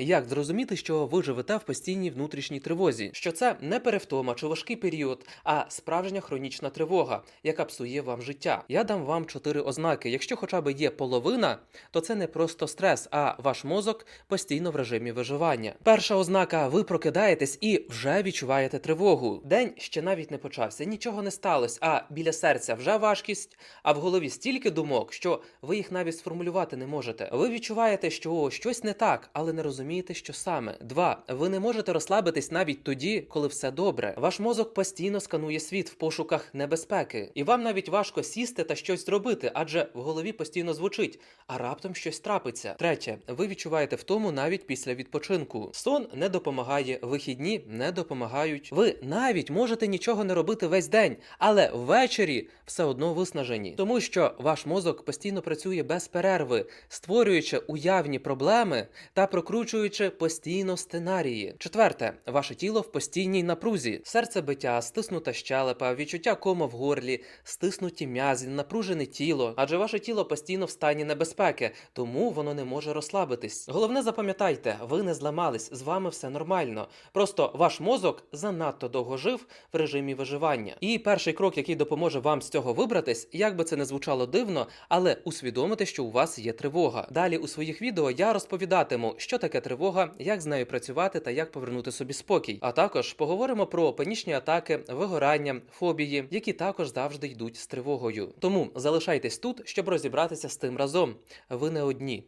Як зрозуміти, що ви живете в постійній внутрішній тривозі? Що це не перевтома чи важкий період, а справжня хронічна тривога, яка псує вам життя? Я дам вам чотири ознаки. Якщо хоча б є половина, то це не просто стрес, а ваш мозок постійно в режимі виживання. Перша ознака: ви прокидаєтесь і вже відчуваєте тривогу. День ще навіть не почався, нічого не сталося, а біля серця вже важкість, а в голові стільки думок, що ви їх навіть сформулювати не можете. Ви відчуваєте, що щось не так, але не розумієте, що саме. Два. Ви не можете розслабитись навіть тоді, коли все добре. Ваш мозок постійно сканує світ в пошуках небезпеки, і вам навіть важко сісти та щось зробити, адже в голові постійно звучить, а раптом щось трапиться. Третє, ви відчуваєте втому навіть після відпочинку. Сон не допомагає, вихідні не допомагають. Ви навіть можете нічого не робити весь день, але ввечері все одно виснажені, тому що ваш мозок постійно працює без перерви, створюючи уявні проблеми та прокручуючи постійно сценарії. Четверте, ваше тіло в постійній напрузі, серцебиття, стиснута щелепа, відчуття кома в горлі, стиснуті м'язи, напружене тіло, адже ваше тіло постійно в стані небезпеки, тому воно не може розслабитись. Головне, запам'ятайте, ви не зламались, з вами все нормально. Просто ваш мозок занадто довго жив в режимі виживання. І перший крок, який допоможе вам з цього вибратись, як би це не звучало дивно, але усвідомити, що у вас є тривога. Далі у своїх відео я розповідатиму, що таке тривога, як з нею працювати та як повернути собі спокій. А також поговоримо про панічні атаки, вигорання, фобії, які також завжди йдуть з тривогою. Тому залишайтесь тут, щоб розібратися з тим разом. Ви не одні.